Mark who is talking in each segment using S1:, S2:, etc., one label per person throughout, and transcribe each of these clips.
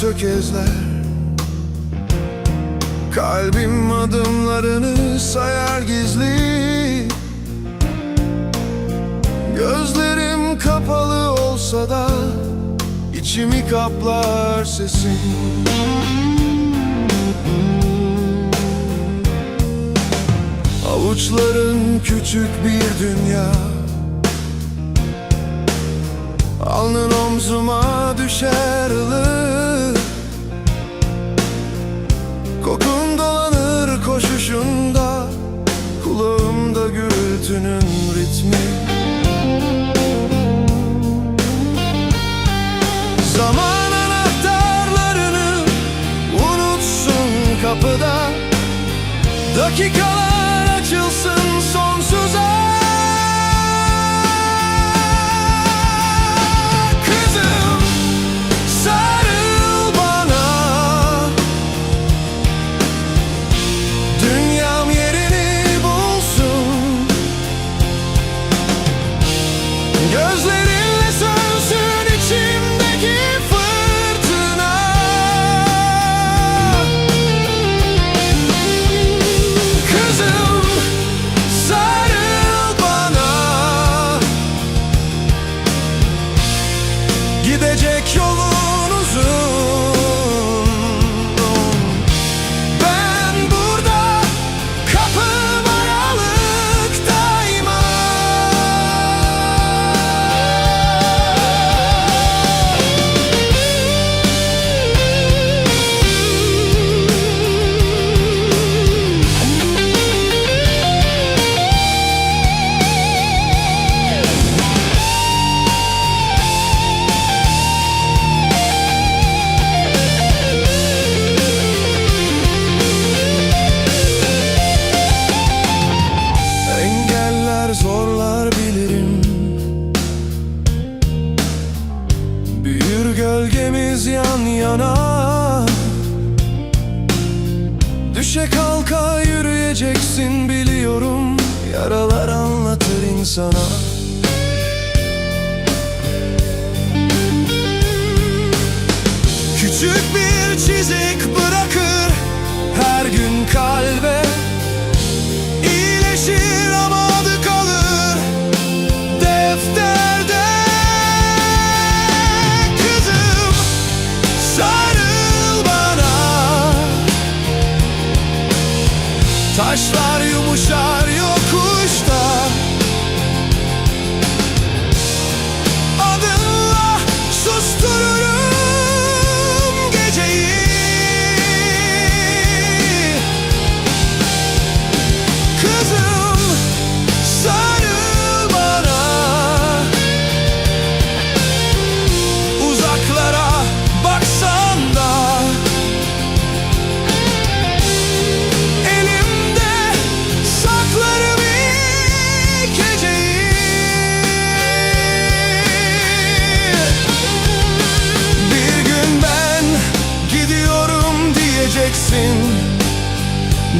S1: Tökezler Kalbim adımlarını sayar gizli. Gözlerim kapalı olsa da içimi kaplar sesin. Avuçların küçük bir dünya. Alnın omzuma düşer ılık Kokun dolanır koşuşunda Kulağımda gürültünün ritmi. Zaman anahtarlarını unutsun kapıda. Dakikalar Gidecek yolun Kalka yürüyeceksin biliyorum. Yaralar anlatır insana. Küçük bir çizik bırakır Taşlar yumuşar diyeceksin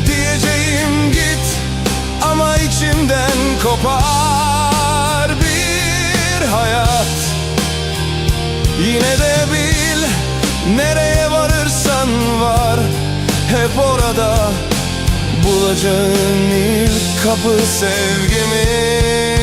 S1: Diyeceğim git ama içimden kopar bir hayat. Yine de bil nereye varırsan var. Hep orada bulacağın ilk kapı sevgimiz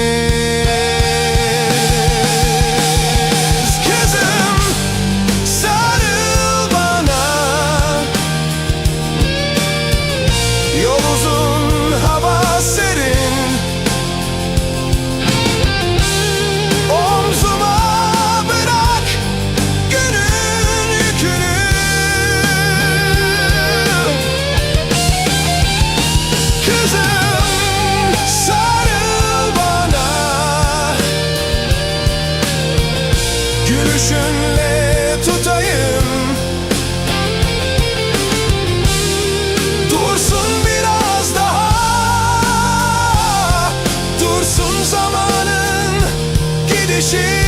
S1: existir.